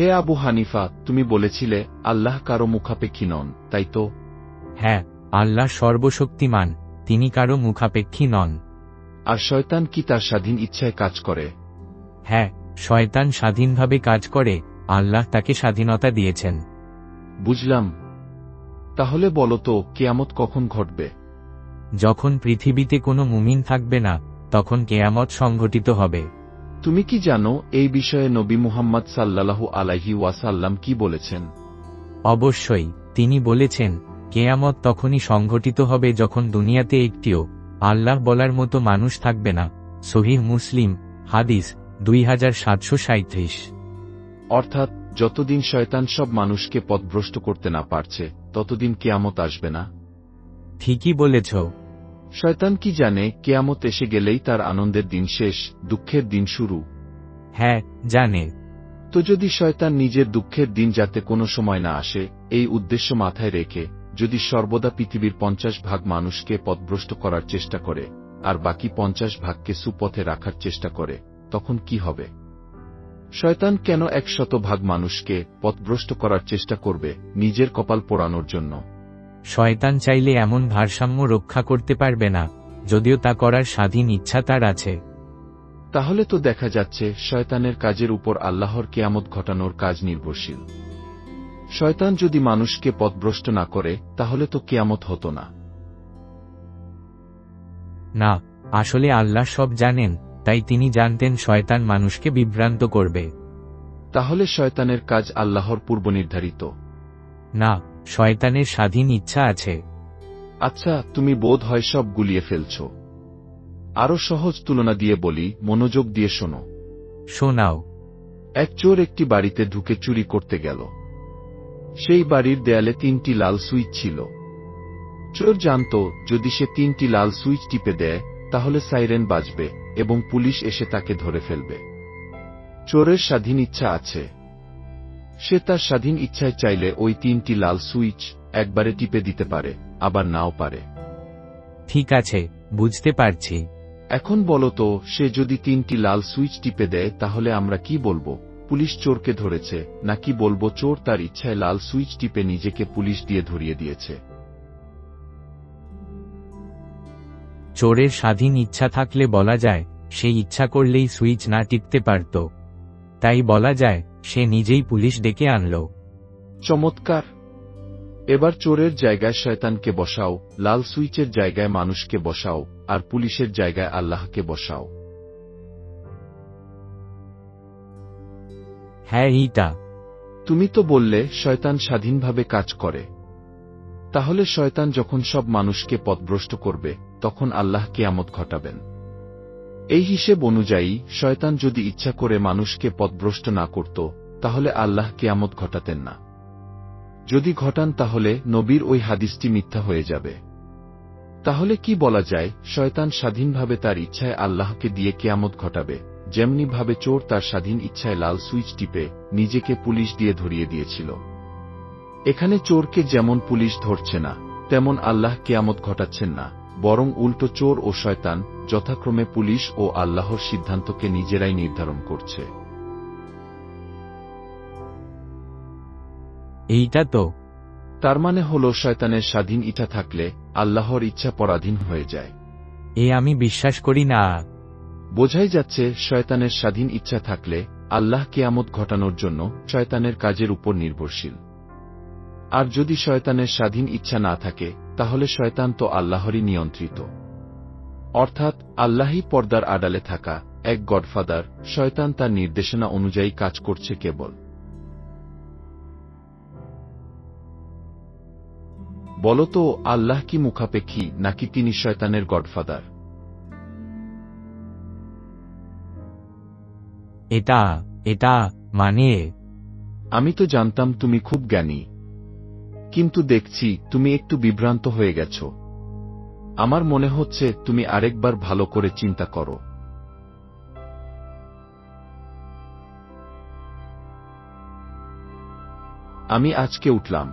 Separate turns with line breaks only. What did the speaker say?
হে আবু হানিফা তুমি বলেছিলে আল্লাহ কারও মুখাপেক্ষী নন তাই তো?
হ্যাঁ আল্লাহ সর্বশক্তিমান তিনি কারও মুখাপেক্ষী নন।
আর শয়তান কি তার স্বাধীন ইচ্ছায় কাজ করে?
হ্যাঁ শয়তান স্বাধীনভাবে কাজ করে আল্লাহ তাকে স্বাধীনতা দিয়েছেন।
বুঝলাম। তাহলে বলো তো কেয়ামত কখন ঘটবে?
যখন পৃথিবীতে কোনো মুমিন থাকবে না তখন কেয়ামত সংঘটিত হবে।
তুমি কি জানো এই বিষয়ে নবী মুহাম্মদ সাল্লাল্লাহু আলাইহি ওয়াসাল্লাম কি বলেছেন?
অবশ্যই তিনি বলেছেন কেয়ামত তখনই সংঘটিত হবে যখন দুনিয়াতে একটিও আল্লাহ বলার মতো মানুষ থাকবে না। সহিহ মুসলিম হাদিস দুই হাজার সাতশো সাঁত্রিশ
অর্থাৎ যতদিন শয়তান সব মানুষকে পথভ্রষ্ট করতে না পারছে ততদিন কেয়ামত আসবে না।
ঠিকই বলেছ
শয়তান কি জানে কেয়ামত এসে গেলেই তার আনন্দের দিন শেষ দুঃখের দিন শুরু?
হ্যাঁ জানে।
তো যদি শয়তান নিজের দুঃখের দিন যাতে কোনো সময় না আসে এই উদ্দেশ্য মাথায় রেখে যদি সর্বদা পৃথিবীর পঞ্চাশ ভাগ মানুষকে পথভ্রষ্ট করার চেষ্টা করে আর বাকি পঞ্চাশ ভাগকে সুপথে রাখার চেষ্টা করে তখন কি হবে? শয়তান কেন একশত ভাগ মানুষকে পথভ্রষ্ট করার চেষ্টা করবে নিজের কপাল পোড়ানোর জন্য?
শয়তান চাইলে এমন ভারসাম্য রক্ষা করতে পারবে না যদিও তা করার স্বাধীন ইচ্ছা তার আছে।
তাহলে তো দেখা যাচ্ছে শয়তানের কাজের উপর আল্লাহর কেয়ামত ঘটানোর কাজ নির্ভরশীল। শয়তান যদি মানুষকে পথভ্রষ্ট না করে তাহলে তো কেয়ামত হতো না।
না আসলে আল্লাহ সব জানেন তাই তিনি জানতেন শয়তান মানুষকে বিভ্রান্ত করবে।
তাহলে শয়তানের কাজ আল্লাহর পূর্বনির্ধারিত।
না শয়তানের স্বাধীন ইচ্ছা আছে।
আচ্ছা তুমি বোধ হয় সব গুলিয়ে ফেলছ। আরও সহজ তুলনা দিয়ে বলি মনোযোগ দিয়ে শোনো।
শোনাও।
এক চোর একটি বাড়িতে ঢুকে চুরি করতে গেল। সেই বাড়ির দেয়ালে তিনটি লাল সুইচ ছিল। চোর জানত যদি সে তিনটি লাল সুইচ টিপে দেয় তাহলে সাইরেন বাজবে এবং পুলিশ এসে তাকে ধরে ফেলবে। চোরের স্বাধীন ইচ্ছা আছে। সে তার স্বাধীন ইচ্ছায় চাইলে ওই তিনটি লাল সুইচ একবারে টিপে দিতে পারে আবার নাও পারে।
ঠিক আছে বুঝতে পারছি।
এখন বলো তো সে যদি তিনটি লাল সুইচ টিপে দেয় তাহলে আমরা কি বলব? পুলিশ চোরকে ধরেছে নাকি বলব চোর তার ইচ্ছায় লাল সুইচ টিপে নিজেকে পুলিশ দিয়ে ধরিয়ে দিয়েছে?
চোরের স্বাধীন ইচ্ছা থাকলে বলা যায় সে ইচ্ছা করলেই সুইচ না টিপতে পারত। তাই বলা যায় সে নিজেই পুলিশ ডেকে আনল।
চমৎকার। এবার চোরের জায়গায় শয়তানকে বসাও লাল সুইচের জায়গায় মানুষকে বসাও আর পুলিশের জায়গায় আল্লাহকে বসাও।
হ্যাঁ এইটা
তুমি তো বললে শয়তান স্বাধীনভাবে কাজ করে। তাহলে শয়তান যখন সব মানুষকে পথভ্রষ্ট করবে তখন আল্লাহ কেয়ামত ঘটাবেন। এই হিসেব অনুযায়ী, শয়তান যদি ইচ্ছা করে মানুষকে পথভ্রষ্ট না করত, তাহলে আল্লাহ কেয়ামত ঘটাতেন না। যদি ঘটান তাহলে নবীর ওই হাদিসটি মিথ্যা হয়ে যাবে। তাহলে কি বলা যায়, শয়তান স্বাধীনভাবে তার ইচ্ছায় আল্লাহকে দিয়ে কেয়ামত ঘটাবে, যেমনিভাবে চোর তার স্বাধীন ইচ্ছায় লাল সুইচ টিপে নিজেকে পুলিশ দিয়ে ধরিয়ে দিয়েছিল। এখানে চোরকে যেমন পুলিশ ধরছে না, তেমন আল্লাহ কেয়ামত ঘটাচ্ছেন না। বরং উল্টো চোর ও শয়তান যথাক্রমে পুলিশ ও আল্লাহর সিদ্ধান্তকে নিজেরাই নির্ধারণ করছে।
এইটা তো।
তার মানে হল শয়তানের স্বাধীন ইচ্ছা থাকলে আল্লাহর ইচ্ছা পরাধীন হয়ে যায়।
এ আমি বিশ্বাস করি না।
বোঝাই যাচ্ছে শয়তানের স্বাধীন ইচ্ছা থাকলে আল্লাহ কেয়ামত ঘটানোর জন্য শয়তানের কাজের উপর নির্ভরশীল। আর যদি শয়তানের স্বাধীন ইচ্ছা না থাকে তাহলে শয়তান তো আল্লাহরই নিয়ন্ত্রিত। অর্থাৎ আল্লাহই পর্দার আড়ালে থাকা এক গডফাদার শয়তান তার নির্দেশনা অনুযায়ী কাজ করছে কেবল। বলতো আল্লাহ কি মুখাপেক্ষী নাকি তিনি শয়তানের গডফাদার?
এটা এটা মানে?
আমি তো জানতাম তুমি খুব জ্ঞানী। কিন্তু দেখছি তুমি একটু বিভ্রান্ত হয়ে গেছ। আমার মনে হচ্ছে তুমি আরেকবার ভালো করে চিন্তা করো। আমি আজকে উঠলাম।